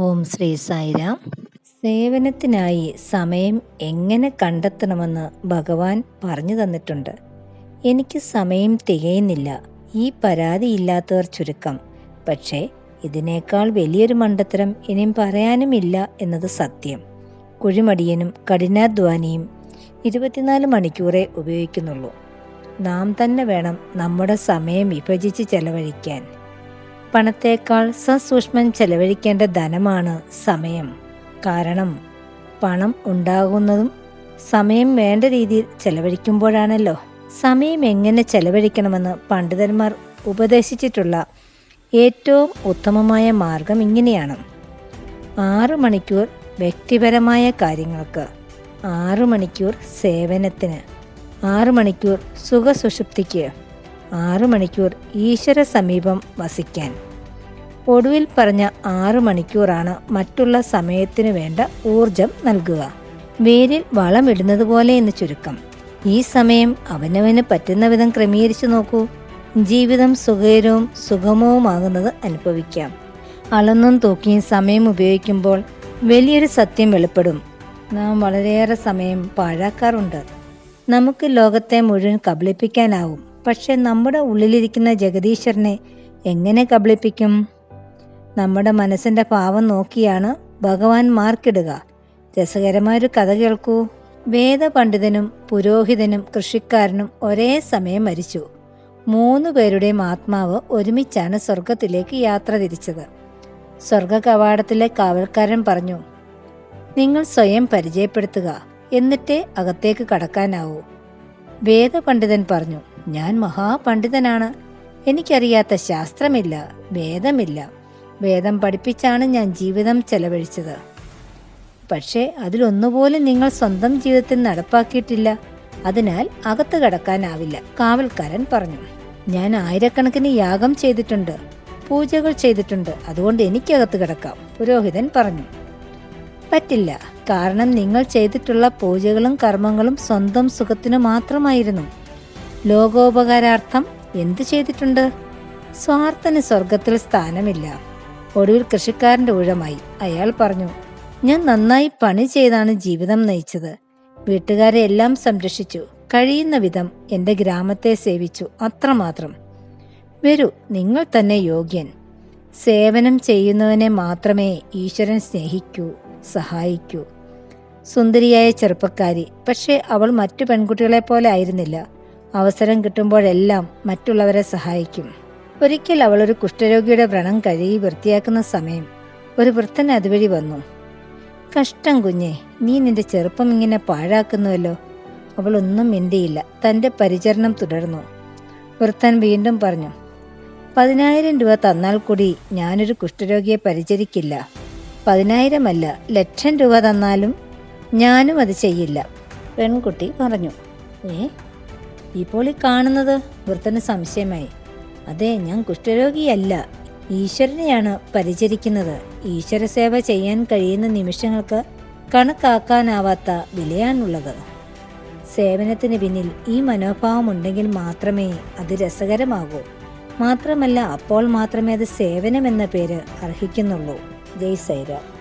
ഓം ശ്രീ സായിരാം. സേവനത്തിനായി സമയം എങ്ങനെ കണ്ടെത്തണമെന്ന് ഭഗവാൻ പറഞ്ഞു തന്നിട്ടുണ്ട്. എനിക്ക് സമയം തികയുന്നില്ല. ഈ പരാതി പരാതിയില്ലാത്തവർ ചുരുക്കം. പക്ഷേ ഇതിനേക്കാൾ വലിയൊരു മണ്ടത്തരം ഇനിയും പറയാനുമില്ല എന്നത് സത്യം. കുഴിമടിയനും കഠിനാധ്വാനിയും ഇരുപത്തിനാല് മണിക്കൂറേ ഉപയോഗിക്കുന്നുള്ളൂ. നാം തന്നെ വേണം നമ്മുടെ സമയം വിഭജിച്ച് ചെലവഴിക്കാൻ. പണത്തേക്കാൾ സസൂക്ഷ്മം ചെലവഴിക്കേണ്ട ധനമാണ് സമയം. കാരണം പണം ഉണ്ടാകുന്നതും സമയം വേണ്ട രീതിയിൽ ചെലവഴിക്കുമ്പോഴാണല്ലോ. സമയം എങ്ങനെ ചെലവഴിക്കണമെന്ന് പണ്ഡിതന്മാർ ഉപദേശിച്ചിട്ടുള്ള ഏറ്റവും ഉത്തമമായ മാർഗം ഇങ്ങനെയാണ്. ആറു മണിക്കൂർ വ്യക്തിപരമായ കാര്യങ്ങൾക്ക് ആറു മണിക്കൂർ സേവനത്തിന് ആറു മണിക്കൂർ സുഖസുഷുപ്തിക്ക് ആറു മണിക്കൂർ ഈശ്വര സമീപം വസിക്കാൻ. ഒടുവിൽ പറഞ്ഞ ആറു മണിക്കൂറാണ് മറ്റുള്ള സമയത്തിനു വേണ്ട ഊർജം നൽകുക. വേരിൽ വളമിടുന്നത് പോലെ എന്ന് ചുരുക്കം. ഈ സമയം അവനവന് പറ്റുന്ന വിധം ക്രമീകരിച്ചു നോക്കൂ. ജീവിതം സുഖകരവും സുഗമവുമാകുന്നത് അനുഭവിക്കാം. അളന്നും തൂക്കിയും സമയം ഉപയോഗിക്കുമ്പോൾ വലിയൊരു സത്യം വെളിപ്പെടും. നാം വളരെയേറെ സമയം പാഴാക്കാറുണ്ട്. നമുക്ക് ലോകത്തെ മുഴുവൻ കബളിപ്പിക്കാനാവും. പക്ഷെ നമ്മുടെ ഉള്ളിലിരിക്കുന്ന ജഗദീശ്വരനെ എങ്ങനെ കബളിപ്പിക്കും? നമ്മുടെ മനസ്സിന്റെ ഭാവം നോക്കിയാണ് ഭഗവാൻ മാർക്കിടുക. രസകരമായൊരു കഥ കേൾക്കൂ. വേദപണ്ഡിതനും പുരോഹിതനും കൃഷിക്കാരനും ഒരേ സമയം മരിച്ചു. മൂന്ന് പേരുടെയും ആത്മാവ് ഒരുമിച്ചാണ് സ്വർഗത്തിലേക്ക് യാത്ര തിരിച്ചത്. സ്വർഗ കവാടത്തിലെ കാവൽക്കാരൻ പറഞ്ഞു നിങ്ങൾ സ്വയം പരിചയപ്പെടുത്തുക. എന്നിട്ടേ അകത്തേക്ക് കടക്കാനാവൂ. വേദപണ്ഡിതൻ പറഞ്ഞു ഞാൻ മഹാപണ്ഡിതനാണ്. എനിക്കറിയാത്ത ശാസ്ത്രമില്ല വേദമില്ല. വേദം പഠിപ്പിച്ചാണ് ഞാൻ ജീവിതം ചെലവഴിച്ചത്. പക്ഷേ അതിലൊന്നുപോലും നിങ്ങൾ സ്വന്തം ജീവിതത്തിൽ നടപ്പാക്കിയിട്ടില്ല. അതിനാൽ അകത്ത് കടക്കാനാവില്ല കാവൽക്കാരൻ പറഞ്ഞു. ഞാൻ ആയിരക്കണക്കിന് യാഗം ചെയ്തിട്ടുണ്ട് പൂജകൾ ചെയ്തിട്ടുണ്ട്. അതുകൊണ്ട് എനിക്കകത്ത് കിടക്കാം പുരോഹിതൻ പറഞ്ഞു. പറ്റില്ല കാരണം നിങ്ങൾ ചെയ്തിട്ടുള്ള പൂജകളും കർമ്മങ്ങളും സ്വന്തം സുഖത്തിനു മാത്രമായിരുന്നു. ലോകോപകാരാർത്ഥം എന്തു ചെയ്തിട്ടുണ്ട്? സ്വാർത്ഥന് സ്വർഗത്തിൽ സ്ഥാനമില്ല. ഒടുവിൽ കൃഷിക്കാരന്റെ ഊഴമായി അയാൾ പറഞ്ഞു ഞാൻ നന്നായി പണി ചെയ്താണ് ജീവിതം നയിച്ചത്. വീട്ടുകാരെ എല്ലാം സംരക്ഷിച്ചു. കഴിയുന്ന വിധം എന്റെ ഗ്രാമത്തെ സേവിച്ചു. അത്രമാത്രം. വരൂ നിങ്ങൾ തന്നെ യോഗ്യൻ. സേവനം ചെയ്യുന്നവനെ മാത്രമേ ഈശ്വരൻ സ്നേഹിക്കൂ സഹായിക്കൂ. സുന്ദരിയായ ചെറുപ്പക്കാരി. പക്ഷേ അവൾ മറ്റു പെൺകുട്ടികളെ പോലെ ആയിരുന്നില്ല. അവസരം കിട്ടുമ്പോഴെല്ലാം മറ്റുള്ളവരെ സഹായിക്കും. ഒരിക്കൽ അവൾ ഒരു കുഷ്ഠരോഗിയുടെ വ്രണം കഴുകി വൃത്തിയാക്കുന്ന സമയം ഒരു വൃദ്ധൻ അതുവഴി വന്നു. കഷ്ടം കുഞ്ഞെ നീ നിന്റെ ചെറുപ്പം ഇങ്ങനെ പാഴാക്കുന്നുവല്ലോ. അവൾ ഒന്നും മിണ്ടിയില്ല. തന്റെ പരിചരണം തുടർന്നു. വൃത്തൻ വീണ്ടും പറഞ്ഞു പതിനായിരം രൂപ തന്നാൽ കൂടി ഞാനൊരു കുഷ്ഠരോഗിയെ പരിചരിക്കില്ല. പതിനായിരമല്ല ലക്ഷം രൂപ തന്നാലും ഞാനും അത് ചെയ്യില്ല പെൺകുട്ടി പറഞ്ഞു. ഏ? ഇപ്പോൾ ഈ കാണുന്നത് വൃദ്ധന് സംശയമായി. അതെ ഞാൻ കുഷ്ഠരോഗിയല്ല. ഈശ്വരനെയാണ് പരിചരിക്കുന്നത്. ഈശ്വര സേവ ചെയ്യാൻ കഴിയുന്ന നിമിഷങ്ങൾക്ക് കണക്കാക്കാനാവാത്ത വിലയാണുള്ളത്. സേവനത്തിന് പിന്നിൽ ഈ മനോഭാവം ഉണ്ടെങ്കിൽ മാത്രമേ അത് രസകരമാകൂ. മാത്രമല്ല അപ്പോൾ മാത്രമേ അത് സേവനം എന്ന പേര് അർഹിക്കുന്നുള്ളൂ. ജയ് സൈറാം